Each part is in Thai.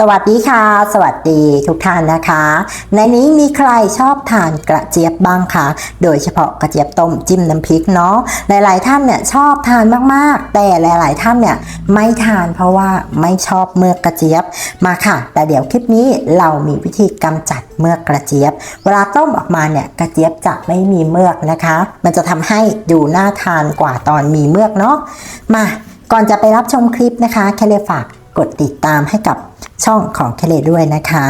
สวัสดีค่ะ สวัสดีทุกท่านนะคะ ในนี้มีใครชอบทานกระเจี๊ยบบ้างคะโดยเฉพาะกระเจี๊ยบต้มจิ้มน้ำพริกเนาะหลายๆท่านเนี่ยชอบทานมากๆ แต่หลาย ๆ ท่านเนี่ยไม่ทานเพราะว่าไม่ชอบเมือกกระเจี๊ยบมาค่ะ แต่เดี๋ยวคลิปนี้เรามีวิธีกำจัดเมือกกระเจี๊ยบ เวลาต้มออกมาเนี่ยกระเจี๊ยบจะไม่มีเมือกนะคะ มันจะทำให้ดูน่าทานกว่าตอนมีเมือกเนาะมาก่อนจะไปรับชมคลิปนะคะแค่เลยฝากกดติดตามให้กับ ช่องของเคเลด้วยนะคะ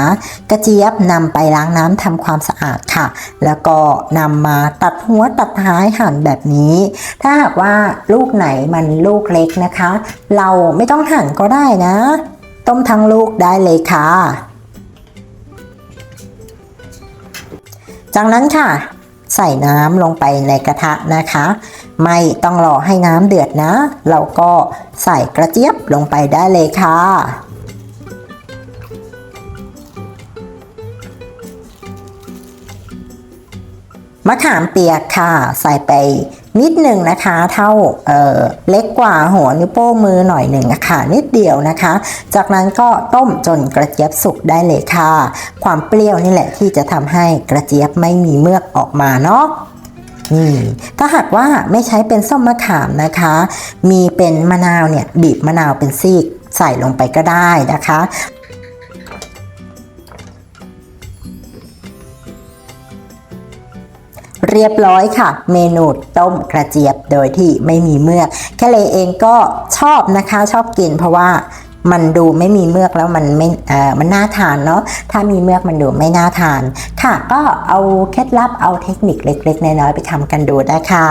กระเจี๊ยบนำไปล้างน้ำทำความสะอาดค่ะ แล้วก็นำมาตัดหัวตัดท้ายหั่นแบบนี้ ถ้าหากว่าลูกไหนมันลูกเล็กนะคะ เราไม่ต้องหั่นก็ได้นะ ต้มทั้งลูกได้เลยค่ะ จากนั้นค่ะใส่น้ำลงไปในกระทะนะคะ ไม่ต้องรอให้น้ำเดือดนะ เราก็ใส่กระเจี๊ยบลงไปได้เลยค่ะ มะขามเปียกค่ะ ใส่ไปนิดหนึ่งนะคะ เท่าเเล็กกว่าหัวนิ้วโป้งมือหน่อยหนึ่งะค่ะ นิดเดียวนะคะ จากนั้นก็ต้มจนกระเจี๊ยบสุกได้เลยค่ะ ความเปรี้ยวนี่แหละที่จะทำให้กระเจี๊ยบไม่มีเมือกออกมาเนาะนี่ถ้าหากว่าไม่ใช้เป็นส้มมะขามนะคะ มีเป็นมะนาวเนี่ยบีบมะนาวเป็นซีกใส่ลงไปก็ได้นะคะ เรียบร้อยค่ะ เมนูต้มกระเจี๊ยบโดยที่ไม่มีเมือกแคเลเองก็ชอบนะคะชอบกินเพราะว่ามันดูไม่มีเมือกแล้วมันไม่เออมันน่าทานเนาะถ้ามีเมือกมันดูไม่น่าทาน ค่ะ ก็เอาเคล็ดลับเอาเทคนิคเล็ก ๆ น้อยๆไปทำกันดูนะคะ